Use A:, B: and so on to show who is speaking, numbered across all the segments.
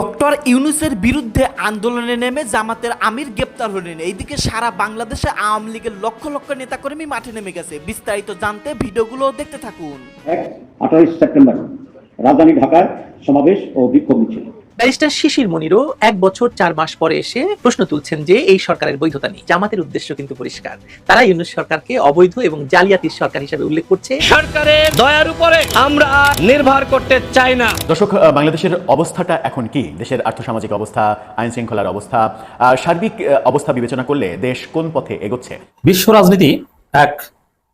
A: Doctor ইউনুসের বিরুদ্ধে আন্দোলনে নেমে জামাতের আমির গ্রেপ্তার হলেন। এইদিকে সারা বাংলাদেশে আওয়ামী লীগের লক্ষ লক্ষ নেতাকর্মী মাঠে নেমে গেছে। বিস্তারিত জানতে ভিডিওগুলো দেখতে থাকুন।
B: আঠারোই সেপ্টেম্বর রাজধানী ঢাকায় সমাবেশ ও বিক্ষোভ মিছিল।
C: ব্যারিস্টার শিশির মনিরও এক বছর চার মাস পরে এসে প্রশ্ন তুলছেন যে এই সরকারের বৈধতা নেই। জামাতের উদ্দেশ্য কিন্তু পরিষ্কার। তারা ইউনুস সরকারকে অবৈধ এবং জালিয়াতির সরকার হিসেবে উল্লেখ করছে।
D: সরকারের দয়ার উপরে আমরা নির্ভর করতে চাই না।
E: দর্শক বাংলাদেশের অবস্থাটা এখন কি? দেশের আর্থসামাজিক অবস্থা আইন শৃঙ্খলার অবস্থা আহ, সার্বিক অবস্থা বিবেচনা করলে দেশ কোন পথে এগোচ্ছে?
F: বিশ্ব রাজনীতি এক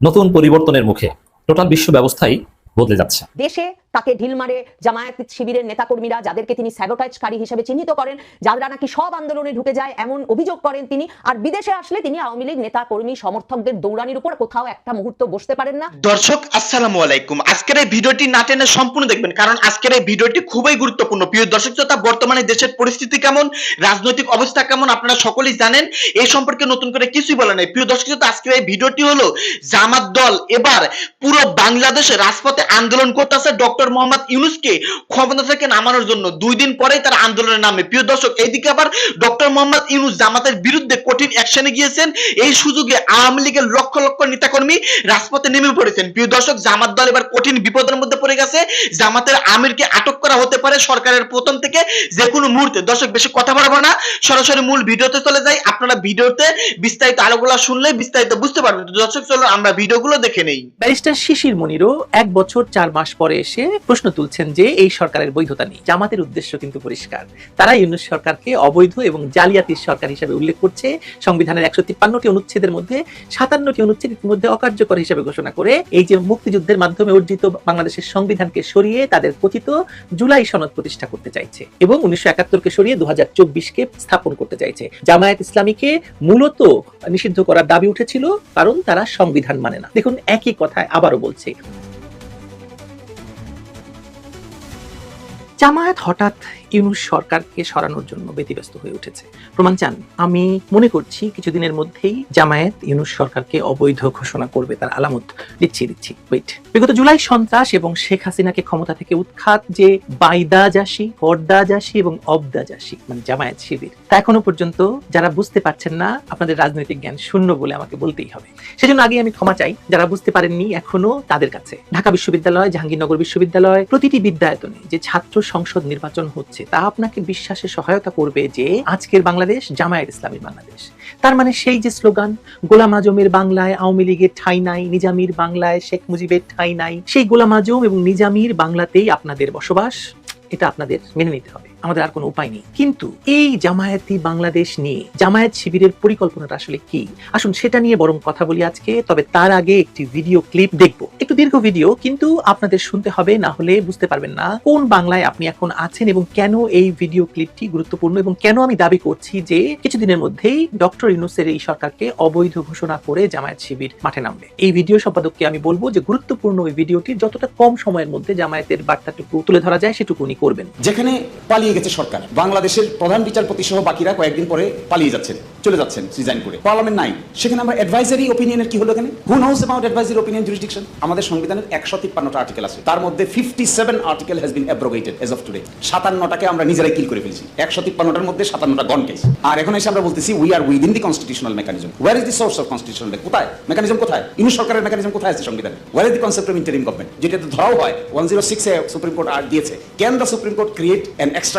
F: নতুন পরিবর্তনের মুখে। টোটাল বিশ্ব ব্যবস্থাই বদলে যাচ্ছে।
G: দেশে তাকে ঢিল মারে, জামায়াত শিবিরের নেতাকর্মীরা যাদেরকে তিনি স্যাবোটাইজকারী হিসেবে চিহ্নিত করেন, যারা নাকি সব আন্দোলনে ঢুকে যায় এমন অভিযোগ করেন তিনি, আর বিদেশে আসলে তিনি আওয়ামী লীগ নেতা কর্মী সমর্থকদের দৌড়ানির উপর কোথাও একটা মুহূর্ত বসতে পারেন না।
H: দর্শক, আসসালামু আলাইকুম। আজকের এই ভিডিওটি না টেনে সম্পূর্ণ দেখবেন, কারণ আজকের এই ভিডিওটি খুবই গুরুত্বপূর্ণ। প্রিয় দর্শক শ্রোতা, বর্তমানে দেশের পরিস্থিতি কেমন, রাজনৈতিক অবস্থা কেমন, আপনারা সকলেই জানেন এই সম্পর্কে নতুন করে কিছুই বলা নেই। প্রিয় দর্শক শ্রোতা, আজকের এই ভিডিওটি হলো জামাত দল। এবার পুরো বাংলাদেশে রাজপথে আন্দোলন করতেছে ডক্টর মোহাম্মদ ইউনুসকে ক্ষমতা থেকে নামানোর জন্য দুই দিন পরেই তারা আন্দোলনে নামে। প্রিয় দর্শক, এইদিকে আবার ডক্টর মোহাম্মদ ইউনুস জামাতের বিরুদ্ধে কঠিন অ্যাকশনে গিয়েছেন। এই সুযোগে আওয়ামী লীগের লক্ষ লক্ষ নেতাকর্মী রাজপথে নেমে পড়েছেন। প্রিয় দর্শক, জামাত দল এবার কঠিন বিপদের মধ্যে পড়ে গেছে। জামাতের আমিরকে আটক করা হতে পারে সরকারের প্রথম থেকে যে কোনো মুহূর্তে। দর্শক, বেশি কথা বাড়াবো না। সরাসরি মূল ভিডিওতে চলে যাই। আপনারা ভিডিওতে বিস্তারিত আলোগুলো শুনলে বিস্তারিত বুঝতে পারবেন। দর্শক চলো আমরা ভিডিওগুলো দেখে নেই।
C: ব্যারিস্টার শিশির মনিরও এক বছর চার মাস পরে এসে প্রশ্ন তুলছেন যে এই সরকারের বৈধতা নেই। জামাতের উদ্দেশ্য কিন্তু পরিষ্কার। তারা ইউনুস সরকারকে অবৈধ এবং জালিয়াতির সরকার হিসেবে উল্লেখ করছে। সংবিধানের একশো তিপ্পান্নটি অনুচ্ছেদের মধ্যে সাতান্নটি অনুচ্ছেদ ইতিমধ্যে অকার্যকর হিসেবে ঘোষণা করে এই যে মুক্তিযুদ্ধের মাধ্যমে অর্জিত বাংলাদেশের সংবিধানকে সরিয়ে তাদের কথিত জুলাই সনদ প্রতিষ্ঠা করতে চাইছে এবং উনিশশো একাত্তরকে সরিয়ে দু হাজার চব্বিশকে স্থাপন করতে চাইছে। জামায়াত ইসলামীকে মূলত নিষিদ্ধ করার দাবি উঠেছিল, কারণ তারা সংবিধান মানে না। দেখুন, একই কথায় আবারও বলছে। জামায়াত হঠাৎ ইউনুস সরকারকে সরানোর জন্য ব্যতিব্যস্ত হয়ে উঠেছে। প্রমাণ চান, আমি মনে করছি কিছুদিনের মধ্যেই জামায়াত ইউনুস সরকারকে অবৈধ ঘোষণা করবে, তার আলামত দিচ্ছি দিচ্ছি। ওয়েট বিগত জুলাই সন্ত্রাস এবং শেখ হাসিনাকে ক্ষমতা থেকে উৎখাত যে বাইদাজাসী ফরদাজাসী এবং অবদাজাসী মানে জামায়াত শিবির, তা এখনও পর্যন্ত যারা বুঝতে পারছেন না, আপনাদের রাজনৈতিক জ্ঞান শূন্য বলে আমাকে বলতেই হবে। সেজন্য আগে আমি ক্ষমা চাই, যারা বুঝতে পারেননি এখনও তাদের কাছে। ঢাকা বিশ্ববিদ্যালয়, জাহাঙ্গীরনগর বিশ্ববিদ্যালয়, প্রতিটি বিদ্যায়তনে যে ছাত্র সংসদ নির্বাচন হচ্ছে তা আপনাকে বিশ্বাসে সহায়তা করবে যে আজকের বাংলাদেশ জামায়াত ইসলামী বাংলাদেশ। তার মানে সেই যে স্লোগান, গোলাম আজমের বাংলায় আওয়ামী লীগের ঠাই নাই, নিজামির বাংলায় শেখ মুজিবের ঠাই নাই, সেই গোলাম আজম এবং নিজামির বাংলাতেই আপনাদের বসবাস, এটা আপনাদের মেনে নিতে হবে। আমাদের আর কোনো উপায় নেই। কিন্তু এই জামায়াতি বাংলাদেশ নিয়ে, জামায়াত শিবিরের পরিকল্পনাটা আসলে কি? আসুন সেটা নিয়ে বরং কথা বলি আজকে, তবে তার আগে একটি ভিডিও ক্লিপ দেখব। একটু দীর্ঘ ভিডিও, কিন্তু আপনাদের শুনতে হবে, না হলে বুঝতে পারবেন না কোন বাংলায় আপনি এখন আছেন এবং কেন এই ভিডিও ক্লিপটি গুরুত্বপূর্ণ এবং কেন আমি দাবি করছি যে কিছুদিনের মধ্যেই ডক্টর ইউনুসের এই সরকারকে অবৈধ ঘোষণা করে জামায়াত শিবির মাঠে নামবে। এই ভিডিও সম্পাদককে আমি বলব যে গুরুত্বপূর্ণ ওই ভিডিওটি যতটা কম সময়ের মধ্যে জামায়াতের বার্তাটুকু তুলে ধরা যায় সেটুকু উনি করবেন।
I: যেখানে পালিয়ে গেছে সরকার। বাংলাদেশের প্রধান বিচারপতি সহ বাকিরা কয়েকদিন পরে পালিয়ে যাচ্ছেন, চলে যাচ্ছেন রিজাইন করে। পার্লামেন্ট নাই। সেখানে আমরা অ্যাডভাইজারি ওপিনিয়নের কি হলো এখানে? Who knows about advisory opinion jurisdiction আমাদের সংবিধানের একশো তিপ্পান্নটা আর্টিকেল আছে। তার মধ্যে fifty seven article has been abrogated as of today সাতান্নটাকে আমরা নিজেরাই কিল করে ফেলছি। একশো তিপ্পান্নটার মধ্যে সাতান্নটা গন কেস আর এখন এসে আমরা বলতেছি we are within the constitutional mechanism where is the source of constitutional কোথায়? মেকানিজম কোথায়? ইনু সরকারের মেকানিজম কোথায় আছে সংবিধানে? Where is the concept of interim government যেটা তো ধরাও হয়। ওয়ান জিরো সিক্সে সুপ্রিম কোর্ট আর দিয়েছে। Can the supreme court create an extra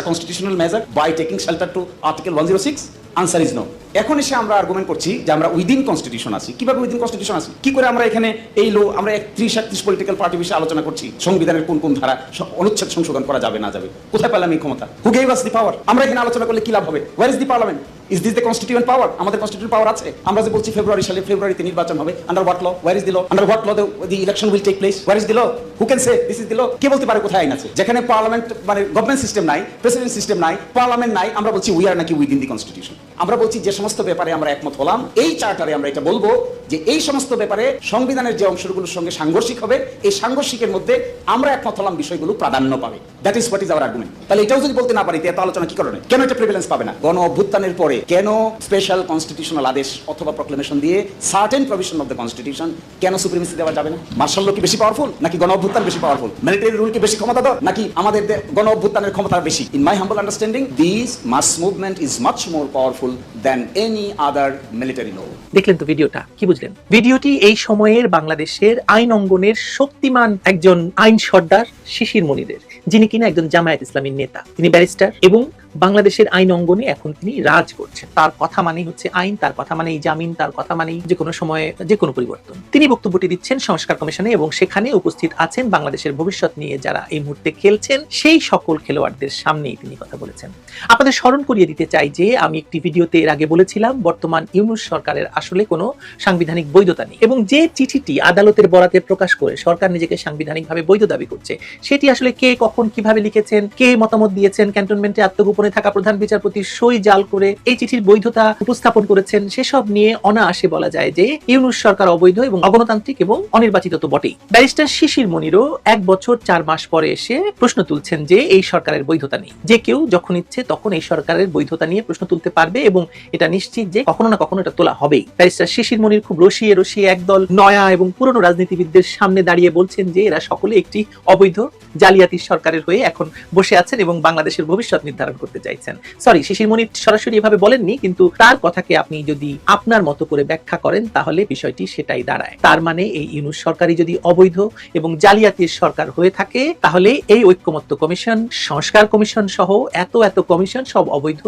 I: measure by taking shelter to article one zero six answer is no এখন এসে আমরা আর্গুমেন্ট করছি যে আমরা উইদিন কনস্টিটিউশন আছি। কীভাবে উইদিন কনস্টিটিউশন আছি? কি করে আমরা এখানে এই লো আমরা একত্রিশ একত্রিশ পলিটিক্যাল পার্টি বিষয়ে আলোচনা করছি? সংবিধানের কোন কোন ধারা অনুচ্ছেদ সংশোধন করা যাবে, না যাবে? কোথায় পেলাম এই ক্ষমতা? হু গেভ আস দি পাওয়ার আমরা এখানে আলোচনা করলে কি লাভ হবে? Where is the parliament is this the constituent power আমাদের কনস্টিটিউন্ট পাওয়ার আছে। আমরা যে বলছি ফেব্রুয়ারি সালে ফেব্রুয়ারিতে নির্বাচন হবে under what law where is the law under what law the election will take place where is the law who can say this is the law কে বলতে পারে কোথায় আইন আছে? যেখানে পার্লামেন্ট মানে গভর্নমেন্ট সিস্টেম নাই প্রেসিডেন্ট সিস্টেম নাই parliament নাই, আমরা বলছি উই আর নাকি উইদিন দি কনস্টিটিউশন আমরা বলছি যে সমস্ত ব্যাপারে আমরা একমত হলাম। এই চার্টারে আমরা এটা বলব যে এই সমস্ত ব্যাপারে সংবিধানের যে অংশগুলোর সঙ্গে সাংঘর্ষিক হবে, এই সাংঘর্ষিকের মধ্যে আমরা একমত হলাম বিষয়গুলো প্রাধান্য পাবে। That is what is our argument তাহলে এটাও যদি বলতে না পারি এত আলোচনা কি কারণে কেন এটা প্রিভিলেন্স পাবে না? গণ অভ্যুত্থানের পরে কেন স্পেশাল কনস্টিটিউশনাল আদেশ অথবা প্রক্লেমেশন দিয়ে certain provision of the constitution কেন সুপ্রিমেসি দেওয়া যাবে না? মার্শাল কি বেশি পাওয়ারফুল নাকি গণ অভ্যুত্থান বেশি পাওয়ারফুল মিলিটারি রুল কি বেশি ক্ষমতাধর? নাকি আমাদের গণ অভ্যুত্থানের ক্ষমতা বেশি? In my humble understanding this mass movement is much more powerful than any other military law
C: দেখলেন তো ভিডিওটা, কি বুঝলেন? ভিডিওটি এই সময়ের বাংলাদেশের আইন অঙ্গনের শক্তিমান একজন আইন সর্দার শিশির মনিদের যিনি কিনা একজন জামায়াত ইসলামীর নেতা। তিনি ব্যারিস্টার এবং বাংলাদেশের আইন অঙ্গনে এখন তিনি রাজ করছেন। তার কথা মানেই হচ্ছে আইন, তার কথা মানেই জামিন, তার কথা মানেই যে কোনো সময়ে যে কোনো পরিবর্তন। তিনি বক্তব্যটি দিচ্ছেন সংস্কার কমিশনে এবং সেখানে উপস্থিত আছেন বাংলাদেশের ভবিষ্যৎ নিয়ে যারা এই মুহূর্তে খেলছেন, সেই সকল খেলোয়াড়দের সামনেই তিনি কথা বলেছেন। আপনাদের স্মরণ করিয়ে দিতে চাই যে আমি একটি ভিডিওতে এর আগে বলেছিলাম, বর্তমান ইউনুস সরকারের আসলে কোনো সাংবিধানিক বৈধতা নেই এবং যে চিঠিটি আদালতের বরাতে প্রকাশ করে সরকার নিজেকে সাংবিধানিকভাবে বৈধ দাবি করছে, সেটি আসলে কে, কখন, কীভাবে লিখেছেন, কে মতামত দিয়েছেন, ক্যান্টনমেন্টে আত্মগোপনে থাকা প্রধান বিচারপতি সই জাল করে এই চিঠির বৈধতা উপস্থাপন করেছেন, সেসব নিয়ে অনায়াসে বলা যায় যে ইউনুস সরকার অবৈধ এবং অগণতান্ত্রিক এবং অনির্বাচিত তো বটেই। ব্যারিস্টার শিশির মনিরও এক বছর চার মাস পরে এসে প্রশ্ন তুলছেন যে এই সরকারের বৈধতা নেই। যে কেউ যখন ইচ্ছে তখন এই সরকারের বৈধতা নিয়ে প্রশ্ন তুলতে পারবে এবং এটা নিশ্চিত যে কখনো না কখনো এটা তোলা হবেই। ব্যারিস্টার শিশির মনির খুব রসিয়ে রসিয়ে একদল নয়া এবং পুরনো রাজনীতিবিদদের সামনে দাঁড়িয়ে বলছেন যে এরা সকলে একটি অবৈধ জালিয়াতি সরকারের হয়ে এখন বসে আছেন এবং বাংলাদেশের ভবিষ্যৎ নির্ধারণ করতে চাইছেন। সরি শিশির মনির সরাসরি এভাবে বলেননি, কিন্তু তার কথাকে আপনি যদি আপনার মতো করে ব্যাখ্যা করেন, তাহলে বিষয়টি সেটাই দাঁড়ায়। তার মানে এই ইউনুস সরকারই যদি অবৈধ এবং জালিয়াতির সরকার হয়ে থাকে, তাহলে এই ঐক্যমত্য কমিশন, সংস্কার কমিশন সহ এত এত কমিশন সব অবৈধ।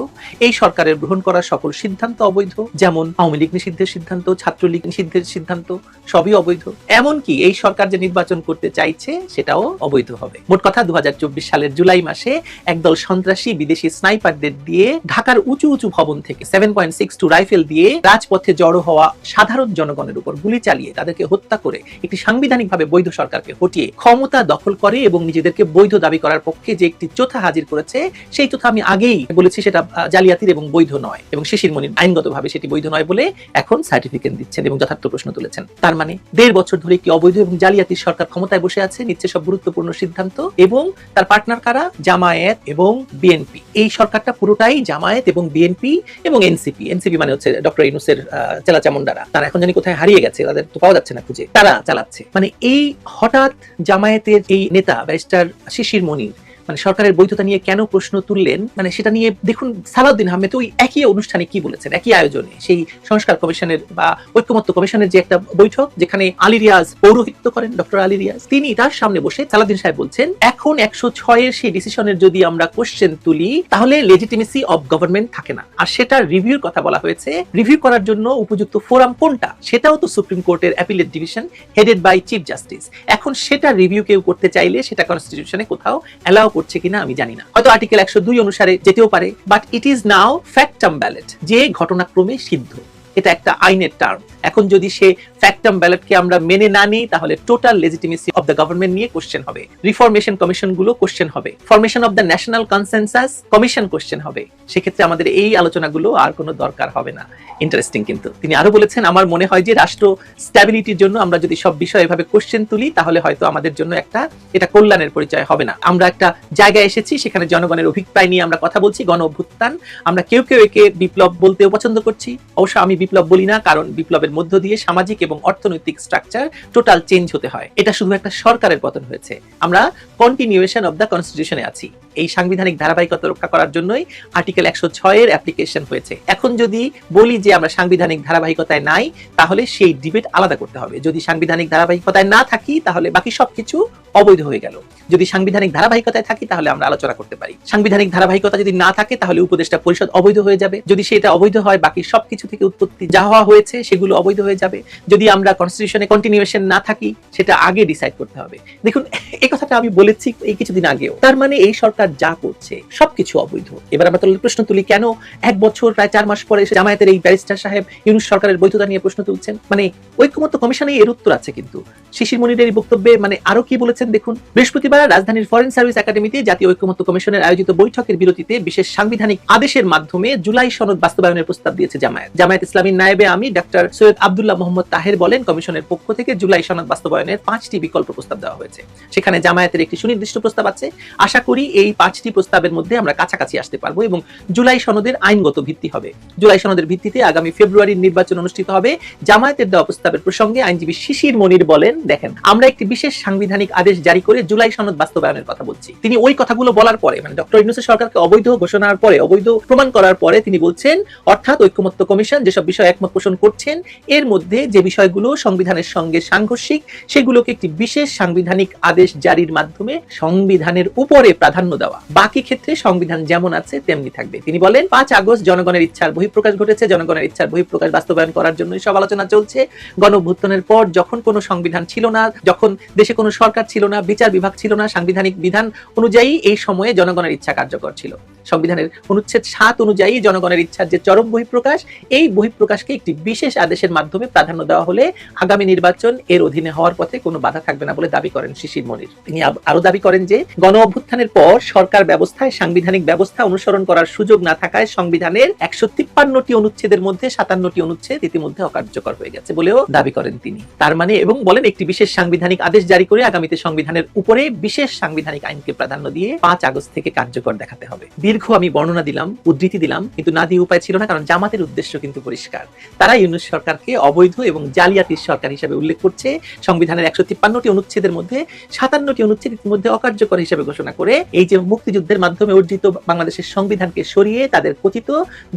C: এই সরকারের গ্রহণ করা সকল সিদ্ধান্ত অবৈধ। যেমন আওয়ামী লীগ নিষিদ্ধের সিদ্ধান্ত, ছাত্রলীগ নিষিদ্ধের সিদ্ধান্ত, সবই অবৈধ। এমনকি এই সরকার যে নির্বাচন করতে চাইছে, সেটাও অবৈধ হবে। মোট কথা দু হাজার চব্বিশ সালের জুলাই মাসে একদল সন্ত্রাসী বিদেশি স্নাইপারদের দিয়ে ঢাকার উঁচু উঁচু ভবন থেকে seven point six two rifle দিয়ে রাজপথে জড়ো হওয়া সাধারণ জনগণের উপর গুলি চালিয়ে তাদেরকে হত্যা করে একটি সাংবিধানিকভাবে বৈধ সরকারকে হটিয়ে ক্ষমতা দখল করে এবং নিজেদেরকে বৈধ দাবি করার পক্ষে যে একটি চোথা হাজির করেছে, সেই চোথা আমি আগেই বলেছি সেটা জালিয়াতির এবং বৈধ নয়। এবং শিশির মনির আইনগতভাবে সেটি বৈধ নয় বলে এখন সার্টিফিকেট দিচ্ছেন এবং যথার্থ প্রশ্ন তুলেছেন। তার মানে দেড় বছর ধরে একটি অবৈধ এবং জালিয়াতির সরকার ক্ষমতায় বসে আছে, নিচ্ছে সব গুরুত্বপূর্ণ সিদ্ধান্ত এবং তার পার্টনার কারা? জামায়াত এবং বিএনপি। এই সরকারটা পুরোটাই জামায়াত এবং বিএনপি এবং এনসিপি। এনসিপি মানে হচ্ছে ডক্টর ইনুসের চেলা চামুন্ডারা। তারা এখন জানি কোথায় হারিয়ে গেছে, তাদের তো পাওয়া যাচ্ছে না খুঁজে। তারা চালাচ্ছে। মানে এই হঠাৎ জামায়াতের এই নেতা ব্যারিস্টার শিশির মনির মানে সরকারের বৈধতা নিয়ে কেন প্রশ্ন তুললেন? মানে সেটা নিয়ে দেখুন, সালাউদ্দিন আহমেদ ওই একই অনুষ্ঠানে কি বলেছেন? একই আয়োজনে। সেই সংস্কার কমিশনের বা ঐক্যমত্য কমিশনের যে একটা বৈঠক, যেখানে আলী রিয়াজ পৌরোহিত্য করেন, ডক্টর আলী রিয়াজ, তিনি তার সামনে বসে সালাউদ্দিন সাহেব বলছেন, এখন একশো ছয়ের সেই ডিসিশনের যদি আমরা কোশ্চেন তুলি, তাহলে লেজিটিমেসি অফ গভর্নমেন্ট থাকে না। আর সেটা রিভিউর কথা বলা হয়েছে রিভিউ করার জন্য উপযুক্ত ফোরাম কোনটা? সেটাও তো সুপ্রিম কোর্টের appellate division headed by chief justice এখন সেটা রিভিউ কেউ করতে চাইলে সেটা কনস্টিটিউশনে কোথাও অ্যালাউ করছে কিনা আমি জানি না। হয়তো আর্টিকেল একশো দুই অনুসারে যেতেও পারে বাট ইট ইজ নাও ফ্যাক্টাম ব্যালেট যে ঘটনাক্রমে সিদ্ধ। এটা একটা আইনের টার্ম এখন যদি সে ফ্যাক্টাম ব্যালটকে আমরা মেনে না নিই, তাহলে total legitimacy of the government নিয়ে কোশ্চেন হবে। রিফরমেশন কমিশনগুলো কোশ্চেন হবে। Formation of the national consensus commission question হবে। সেক্ষেত্রে আমাদের এই আলোচনাগুলো আর কোনো দরকার হবে না। ইন্টারেস্টিং কিন্তু। তিনি আরও বলেছেন, আমার মনে হয় যে রাষ্ট্র স্ট্যাবিলিটির জন্য আমরা যদি সব বিষয় এভাবে কোশ্চেন তুলি, তাহলে হয়তো আমাদের জন্য একটা, এটা কল্যাণের পরিচয় হবে না। আমরা একটা জায়গায় এসেছি, সেখানে জনগণের অভিপ্রায় নিয়ে আমরা কথা বলছি, গণ অভ্যুত্থান। আমরা কেউ কেউ একে বিপ্লব বলতেও পছন্দ করছি। অবশ্য আমি বিপ্লব বলি না, কারণ বিপ্লবের মধ্য দিয়ে সামাজিক এবং অর্থনৈতিক স্ট্রাকচার টোটাল চেঞ্জ হতে হয়। এটা শুধু একটা সরকারের পতন হয়েছে। আমরা কন্টিনিউয়েশন অব দ্য কনস্টিটিউশনে আছি। এই সাংবিধানিক ধারাবাহিকতা রক্ষা করার জন্যই আর্টিকেল একশো ছয়ের অ্যাপ্লিকেশন হয়েছে। এখন যদি বলি যে আমরা সাংবিধানিক ধারাবাহিকতায় নাই, তাহলে সেই ডিবেট আলাদা করতে হবে। যদি সাংবিধানিক ধারাবাহিকতায় না থাকি, তাহলে বাকি সবকিছু অবৈধ হয়ে গেল। যদি সাংবিধানিক ধারাবাহিকতায় থাকি, তাহলে আমরা আলোচনা করতে পারি। সাংবিধানিক ধারাবাহিকতা যদি না থাকে, তাহলে উপদেষ্টা পরিষদ অবৈধ হয়ে যাবে। যদি সেটা অবৈধ হয়, বাকি সবকিছু থেকে উৎপত্তি যা হওয়া হয়েছে, সেগুলো অবৈধ হয়ে যাবে। যদি আমরা কনস্টিটিউশনে কন্টিনিউয়েশন না থাকি, সেটা আগে ডিসাইড করতে হবে। দেখুন এই কথাটা আমি বলেছি এই কিছুদিন আগেও। তার মানে এই সরকার সরকার যা করছে, সবকিছু অবৈধ। এবার আমরা তাহলে প্রশ্ন তুলি, কেন এক বছর, প্রায় চার মাস পরে জামায়াতের এই ব্যারিস্টার সাহেব ইউনুস সরকারের বৈধতা নিয়ে প্রশ্ন তুলছেন? মানে ঐক্যমত্য কমিশনে এর উত্তর আছে কিন্তু। শিশির মনিরের এই বক্তব্যে মানে আরও কি বলেছেন দেখুন? বৃহস্পতিবার রাজধানীর ফরেন সার্ভিস একাডেমিতে জাতীয় ঐক্যমত্য কমিশনের আয়োজিত বৈঠকের বিরতিতে বিশেষ সাংবিধানিক আদেশের মাধ্যমে জুলাই সনদ বাস্তবায়নের প্রস্তাব দিয়েছে জামায়াত। জামায়াত ইসলামীর নায়েবে আমি ডাক্তার সৈয়দ আব্দুল্লাহ মোহাম্মদ তাহের বলেন, কমিশনের পক্ষ থেকে জুলাই সনদ বাস্তবায়নের পাঁচটি বিকল্প প্রস্তাব দেওয়া হয়েছে। সেখানে জামায়াতের একটি সুনির্দিষ্ট প্রস্তাব আছে। আশা করি এই পাঁচটি প্রস্তাবের মধ্যে আমরা কাছাকাছি আসতে পারব এবং জুলাই সনদের আইনগত ভিত্তি হবে। জুলাই সনদের ভিত্তিতে আগামী ফেব্রুয়ারির নির্বাচন অনুষ্ঠিত হবে। জামায়াতের দেওয়া প্রস্তাবের প্রসঙ্গে আইনজীবী শিশির মনির বলেন, দেখেন, আমরা একটি বিশেষ সাংবিধানিক আদেশ জারি করে জুলাই সনদ বাস্তবায়নের কথা বলছি। তিনি ওই কথাগুলো বলার পরে মানে ডক্টর ইউনুসের সরকারকে অবৈধ ঘোষণার পরে, অবৈধ প্রমাণ করার পরে তিনি বলছেন, অর্থাৎ ঐক্যমত্য কমিশন যেসব বিষয় একমত পোষণ করছেন, এর মধ্যে যে বিষয়গুলো সংবিধানের সঙ্গে সাংঘর্ষিক, সেগুলোকে একটি বিশেষ সাংবিধানিক আদেশ জারির মাধ্যমে সংবিধানের উপরে প্রাধান্য দেওয়া। বাকি ক্ষেত্রে সংবিধান যেমন আছে, তেমনি থাকবে। তিনি বলেন, পাঁচ আগস্ট জনগণের ইচ্ছার বহিঃপ্রকাশ ঘটেছে। জনগণের ইচ্ছার বহিঃপ্রকাশ বাস্তবায়ন করার জন্য সব আলোচনা চলছে। গণঅভ্যুত্থানের পর যখন কোনো সংবিধান ছিল না, যখন দেশে কোনো সরকার ছিল না, বিচার বিভাগ ছিল না, সাংবিধানিক বিধান অনুযায়ী এই সময়ে জনগণের ইচ্ছা কার্যকর ছিল। সংবিধানের অনুচ্ছেদ সাত অনুযায়ী জনগণের ইচ্ছার যে চরম বহিঃপ্রকাশ, এই বহিঃপ্রকাশকে একটি বিশেষ আদেশের মাধ্যমে প্রাধান্য দেওয়া হলে আগামী নির্বাচন এর অধীনে হওয়ার পথে কোনো বাধা থাকবে না বলে দাবি করেন শিশির মনির। তিনি আরও দাবি করেন যে, গণ অভ্যুত্থানের পর সরকার ব্যবস্থায় সাংবিধানিক ব্যবস্থা অনুসরণ করার সুযোগ না থাকায় সংবিধানের একশো তিপ্পান্নটি অনুচ্ছেদের মধ্যে সাতান্নটি অনুচ্ছেদ ইতিমধ্যে অকার্যকর হয়ে গেছে বলেও দাবি করেন তিনি। তার মানে এবং বলেন, একটি বিশেষ সাংবিধানিক আদেশ জারি করে আগামীতে সংবিধানের উপরে বিশেষ সাংবিধানিক আইনকে প্রাধান্য দিয়ে পাঁচ আগস্ট থেকে কার্যকর দেখাতে হবে। দীর্ঘ আমি বর্ণনা দিলাম, উদ্ধৃতি দিলাম, কিন্তু না দিয়ে উপায় ছিল না, কারণ জামাতের উদ্দেশ্য কিন্তু পরিষ্কার। তারা ইউনুস সরকারকে অবৈধ এবং জালিয়াতির সরকার হিসেবে উল্লেখ করছে। সংবিধানের একশো তিপ্পান্নটি অনুচ্ছেদের মধ্যে সাতান্নটি অনুচ্ছেদ ইতিমধ্যে অকার্যকর হিসেবে ঘোষণা করে এই যে মুক্তিযুদ্ধের মাধ্যমে অর্জিত বাংলাদেশের সংবিধানকে সরিয়ে তাদের কথিত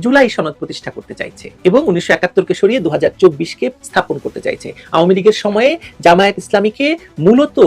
C: জুলাই সনদ প্রতিষ্ঠা করতে চাইছে এবং উনিশশো একাত্তরকে সরিয়ে দু হাজার চব্বিশকে স্থাপন করতে চাইছে। আওয়ামী লীগের সময়ে জামায়াত ইসলামীকে মূলত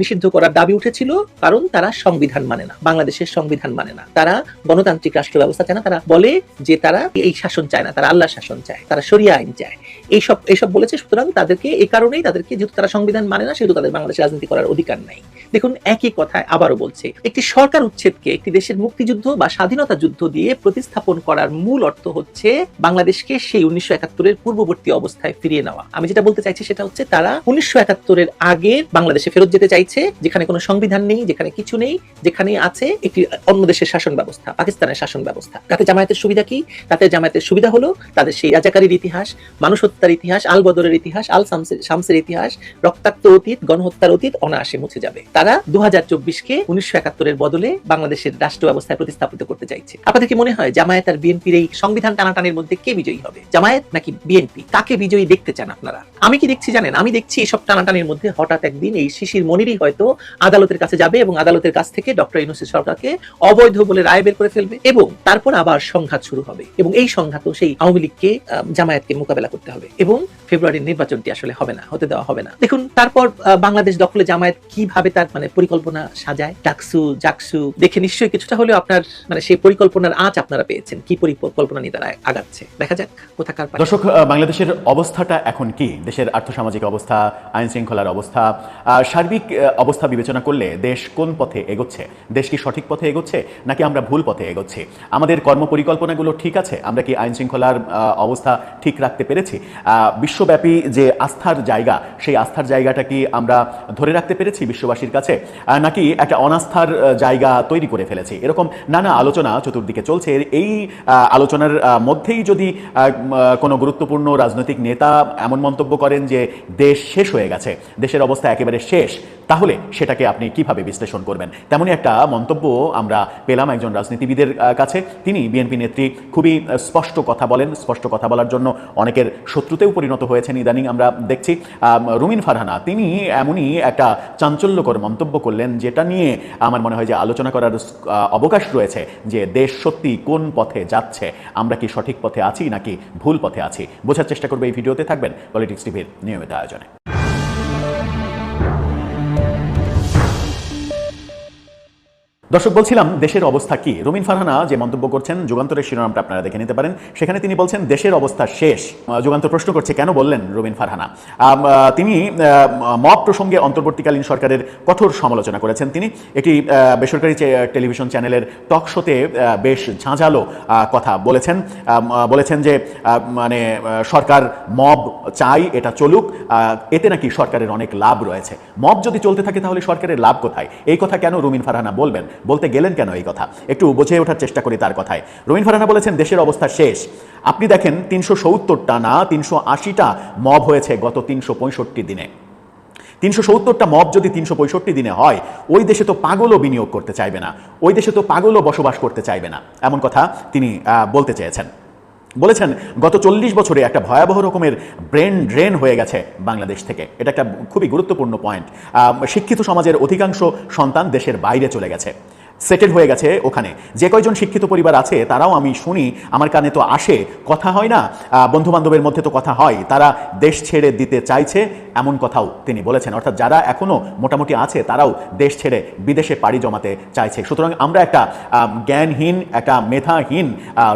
C: নিষিদ্ধ করার দাবি উঠেছিল, কারণ তারা সংবিধান মানে না, বাংলাদেশের সংবিধান মানে না। তারা গণতান্ত্রিক রাষ্ট্র ব্যবস্থা চায় না, তারা বলে যে তারা এই শাসন চায় না, তারা আল্লাহ শাসন চায়, তারা সরিয়া আইন চায়। এইসব এইসব বলেছে, সুতরাং তাদেরকে এই কারণেই তাদেরকে, যেহেতু তারা সংবিধান মানে না, সেহেতু তাদের বাংলাদেশে রাজনীতি করার অধিকার নাই। দেখুন, একই কথায় আবারও বলছে, একটি সরকার উচ্ছেদকে একটি দেশের মুক্তিযুদ্ধ বা স্বাধীনতা যুদ্ধ দিয়ে প্রতিস্থাপন করার মূল অর্থ হচ্ছে বাংলাদেশকে সেই উনিশশো একাত্তরের পূর্ববর্তী অবস্থায় ফিরিয়ে নেওয়া। আমি যেটা বলতে চাইছি সেটা হচ্ছে, তারা উনিশশো একাত্তরের আগে বাংলাদেশে ফেরত যেতে চাইছে, যেখানে কোনো সংবিধান নেই, যেখানে কিছু নেই, যেখানে আছে একটি অন্য দেশের শাসন ব্যবস্থা। পাকিস্তানের শাসন ব্যবস্থা। তাতে জামায়াতের সুবিধা কি? তাতে জামায়াতের সুবিধা হলো তাদের সেই রাজাকারীর ইতিহাস মানুষ হত্যার ইতিহাস আল বদরের ইতিহাস, আল শামসের শামসের ইতিহাস, রক্তাক্ত অতীত, গণহত্যার অতীত অনায়াসে মুছে যাবে। তারা দু হাজার চব্বিশকে উনিশশো একাত্তরের বদলে বাংলাদেশের রাষ্ট্র ব্যবস্থায় প্রতিস্থাপিত করতে চাইছে। আপনাদের কি মনে হয় জামায়াত আর বিএনপির এই সংবিধান টানাটানির মধ্যে কে বিজয়ী হবে? জামায়াত নাকি বিএনপি? কাকে বিজয়ী দেখতে চান আপনারা? আমি কি দেখছি জানেন? আমি দেখছি এসব টানাটানির মধ্যে হঠাৎ একদিন এই শিশির মনিরই হয়তো আদালতের কাছে যাবে এবং আদালতের কাছ থেকে ডক্টর ইউনুসের সরকারকে অবৈধ বলে রায় বের করে ফেলবে এবং তারপর আবার সংঘাত শুরু হবে। এবং এই সংঘাতও সেই আওয়ামী লীগকে জামায়াতকে মোকাবেলা করতে হবে। এবং ফেব্রুয়ারির নির্বাচনটি আসলে হবে না হতে দেওয়া হবে না। দেখুন তারপর বাংলাদেশ দখলে জামায়াত কীভাবে তার মানে পরিকল্পনা সাজায়? ডাকসু জাকসু দেখে নিশ্চয়ই কিছুটা হলেও আপনার মানে সেই পরিকল্পনার আঁচ আপনারা পেয়েছেন। কি পরিকল্পনা নিয়ে তারা আগাচ্ছে? দেখা যাক কোথাকার
E: দর্শক বাংলাদেশের অবস্থাটা এখন কি? দেশের আর্থসামাজিক অবস্থা আইন শৃঙ্খলার অবস্থা সার্বিক অবস্থা বিবেচনা করলে দেশ কোন পথে এগোচ্ছে? দেশ কি সঠিক পথে এগোচ্ছে নাকি আমরা ভুল পথে এগোচ্ছি? আমাদের কর্ম কর্মপরিকল্পনাগুলো ঠিক আছে? আমরা কি আইন শৃঙ্খলার অবস্থা ঠিক রাখতে পেরেছি? আহ, বিশ্বব্যাপী যে আস্থার জায়গা, সেই আস্থার জায়গাটা কি আমরা ধরে রাখতে পেরেছি বিশ্ববাসীর কাছে? নাকি একটা অনাস্থার জায়গা তৈরি করে ফেলেছি? এরকম নানা আলোচনা চতুর্দিকে চলছে। এই আলোচনার মধ্যেই যদি কোনো গুরুত্বপূর্ণ রাজনৈতিক নেতা এমন মন্তব্য করেন যে দেশ শেষ হয়ে গেছে, দেশের অবস্থা একেবারে শেষ, তাহলে সেটাকে আপনি কীভাবে বিশ্লেষণ করবেন? তেমনই একটা মন্তব্য আমরা পেলাম একজন রাজনীতিবিদের কাছে। তিনি বিএনপি নেত্রী, খুবই স্পষ্ট কথা বলেন। স্পষ্ট কথা বলার জন্য অনেকের শত্রুতেও পরিণত হয়েছেন। ইদানিং আমরা দেখছি রুমিন ফারহানা, তিনি এমনই একটা চাঞ্চল্যকর মন্তব্য করলেন, যেটা নিয়ে আমার মনে হয় যে আলোচনা করার অবকাশ রয়েছে, যে দেশ সত্যি কোন পথে যাচ্ছে, আমরা কি সঠিক পথে আছি নাকি ভুল পথে আছি। বোঝার চেষ্টা করবে এই ভিডিওতে থাকবেন পলিটিক্স টিভির নিয়মিত আয়োজনে। দর্শক, বলছিলাম দেশের অবস্থা কি? রুমিন ফারহানা যে মন্তব্য করছেন, যুগান্তরের শিরোনামটা আপনারা দেখে নিতে পারেন। সেখানে তিনি বলছেন, দেশের অবস্থা শেষ। যুগান্তর প্রশ্ন করছে, কেন বললেন রুমিন ফারহানা? তিনি মব প্রসঙ্গে অন্তর্বর্তীকালীন সরকারের কঠোর সমালোচনা করেছেন তিনি। একটি বেসরকারি টেলিভিশন চ্যানেলের টক শোতে বেশ ঝাঁঝালো কথা বলেছেন। বলেছেন যে মানে সরকার মব চাই, এটা চলুক। এতে নাকি সরকারের অনেক লাভ রয়েছে। মব যদি চলতে থাকে, তাহলে সরকারের লাভ কোথায়? এই কথা কেন রুমিন ফারহানা বলবেন? বলতে গেলেন কেন এই কথা? একটু বুঝে ওঠার চেষ্টা করি তার কথায়। রবীন ফারানা বলেছেন, দেশের অবস্থা শেষ। আপনি দেখেন, তিনশো সত্তরটা না, তিনশো আশিটা মব হয়েছে গত তিনশো পঁয়ষট্টি দিনে। তিনশো সত্তরটা মব যদি তিনশো পঁয়ষট্টি দিনে হয়, ওই দেশে তো পাগলও বিনিয়োগ করতে চাইবে না, ওই দেশে তো পাগলও বসবাস করতে চাইবে না। এমন কথা তিনি বলতে চেয়েছেন। বলেছেন, গত চল্লিশ বছরে একটা ভয়াবহ রকমের ব্রেন ড্রেন হয়ে গেছে বাংলাদেশ থেকে। এটা একটা খুবই গুরুত্বপূর্ণ পয়েন্ট। শিক্ষিত সমাজের অধিকাংশ সন্তান দেশের বাইরে চলে গেছে। সেটেল হয়ে গেছে ওখানে। যে কয়জন শিক্ষিত পরিবার আছে, তারাও আমি শুনি, আমার কানে তো আসে, কথা হয় না। বন্ধুবান্ধবের মধ্যে তো কথা হয়। তারা দেশ ছেড়ে দিতে চাইছে এমন কথাও তিনি বলেছেন। অর্থাৎ যারা এখনও মোটামুটি আছে, তারাও দেশ ছেড়ে বিদেশে পাড়ি জমাতে চাইছে। সুতরাং আমরা একটা জ্ঞানহীন, একটা মেধাহীন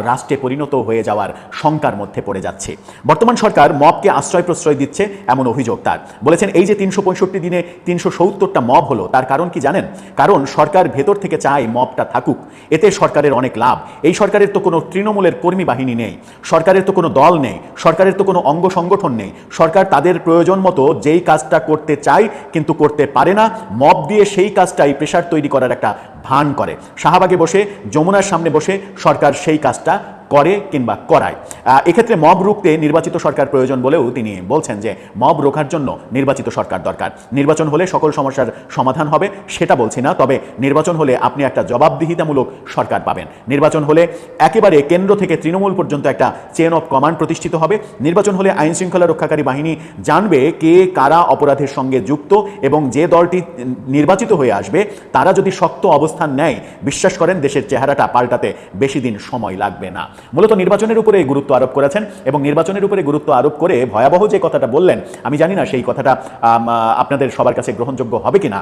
E: রাষ্ট্রে পরিণত হয়ে যাওয়ার শঙ্কার মধ্যে পড়ে যাচ্ছে। বর্তমান সরকার মবকে আশ্রয় প্রশ্রয় দিচ্ছে এমন অভিযোগ তার। বলেছেন, এই যে তিনশো পঁয়ষট্টি দিনে তিনশো সত্তরটা মব হলো, তার কারণ কি জানেন? কারণ সরকার ভেতর থেকে চায় মবটা থাকুক। এতে সরকারের অনেক লাভ। এই সরকারের তো কোনো তৃণমূলের কর্মী বাহিনী নেই। সরকারের তো কোনো দল নেই। সরকারের তো কোনো অঙ্গ সংগঠন নেই। সরকার তাদের প্রয়োজন মতো যেই কাজটা করতে চাই কিন্তু করতে পারে না, মব দিয়ে সেই কাজটাই প্রেশার তৈরি করার একটা ভান করে। শাহবাগে বসে, যমুনার সামনে বসে সরকার সেই কাজটা করে কিংবা করায়। এক্ষেত্রে মব রুখতে নির্বাচিত সরকার প্রয়োজন বলেও তিনি বলছেন যে, মব রোখার জন্য নির্বাচিত সরকার দরকার। নির্বাচন হলে সকল সমস্যার সমাধান হবে, সেটা বলছি না, তবে নির্বাচন হলে আপনি একটা জবাবদিহিতামূলক সরকার পাবেন। নির্বাচন হলে একেবারে কেন্দ্র থেকে তৃণমূল পর্যন্ত একটা চেন অফ কমান্ড প্রতিষ্ঠিত হবে। নির্বাচন হলে আইন শৃঙ্খলা রক্ষাকারী বাহিনী জানবে কে কারা অপরাধের সঙ্গে যুক্ত এবং যে দলটি নির্বাচিত হয়ে আসবে, তারা যদি শক্ত অবস্থান নেয়, বিশ্বাস করেন দেশের চেহারাটা পাল্টাতে বেশি দিন সময় লাগবে না। মূলত নির্বাচনের উপরে গুরুত্ব আরোপ করেছেন এবং নির্বাচনের উপরে গুরুত্ব আরোপ করে ভয়াবহ যে কথাটা বললেন, আমি জানি না সেই কথাটা আপনাদের সবার কাছে গ্রহণযোগ্য হবে কিনা।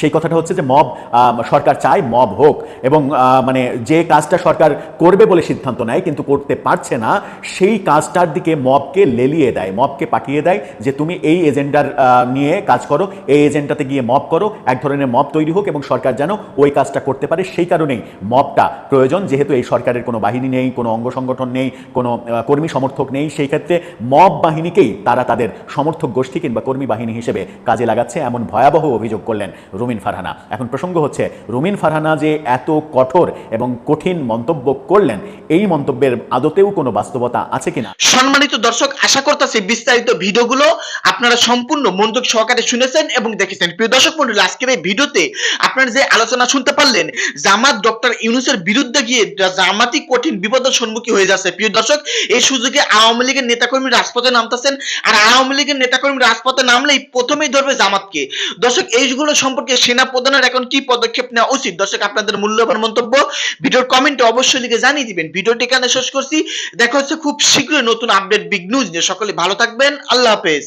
E: সেই কথাটা হচ্ছে যে মব সরকার চায় মব হোক এবং মানে যে কাজটা সরকার করবে বলে সিদ্ধান্ত নেয় কিন্তু করতে পারছে না, সেই কাজটার দিকে মবকে লেলিয়ে দেয় মবকে পাঠিয়ে দেয় যে তুমি এই এজেন্ডার নিয়ে কাজ করো, এই এজেন্ডাতে গিয়ে মব করো, এক ধরনের মব তৈরি হোক এবং সরকার যেন ওই কাজটা করতে পারে, সেই কারণেই মবটা প্রয়োজন। যেহেতু এই সরকারের কোনো বাহিনী নেই, কোনো অঙ্গ সংগঠন নেই, কোনো কর্মী সমর্থক নেই, সেই ক্ষেত্রে মব বাহিনীকেই তারা তাদের সমর্থক গোষ্ঠী কিংবা কর্মী বাহিনী হিসেবে কাজে লাগাচ্ছে, এমন ভয়াবহ অভিযোগ করলেন রুমিন ফারহানা। এখন প্রসঙ্গ হচ্ছে, রুমিন ফারহানা যে এত কঠোর এবং কঠিন মন্তব্য করলেন, এই মন্তব্যের আদতেও কোনো বাস্তবতা আছে কিনা?
H: সম্মানিত দর্শক, আশা করতেছি বিস্তারিত ভিডিওগুলো আপনারা সম্পূর্ণ মনোযোগ সহকারে শুনেছেন এবং দেখেছেন। প্রিয় দর্শক মন্ডলী, আজকের এই ভিডিওতে আপনারা যে আলোচনা শুনতে পারলেন, জামাত ডক্টর ইউনুসের বিরুদ্ধে গিয়ে জামাতি কঠিন বিপদের সম্মুখীন হয়ে যাচ্ছে। প্রিয় দর্শক, এই সুযোগে আওয়ামী লীগের নেতাকর্মী রাজপথে নামতেছেন, আর আওয়ামী লীগের নেতাকর্মী রাজপথে নামলেই প্রথমেই ধরবে জামাতকে। দর্শক, এইগুলো সম্পর্কে সেনা প্রধানের এখন কি পদক্ষেপ নেওয়া উচিত? দর্শক, আপনাদের মূল্যবান মন্তব্য ভিডিওর কমেন্টে অবশ্যই লিখে জানিয়ে দিবেন। ভিডিওটি এখানে শেষ করছি। দেখা হচ্ছে খুব শীঘ্রই নতুন আপডেট বিগ নিউজ নিয়ে। সকলে ভালো থাকবেন। আল্লাহ হাফেজ।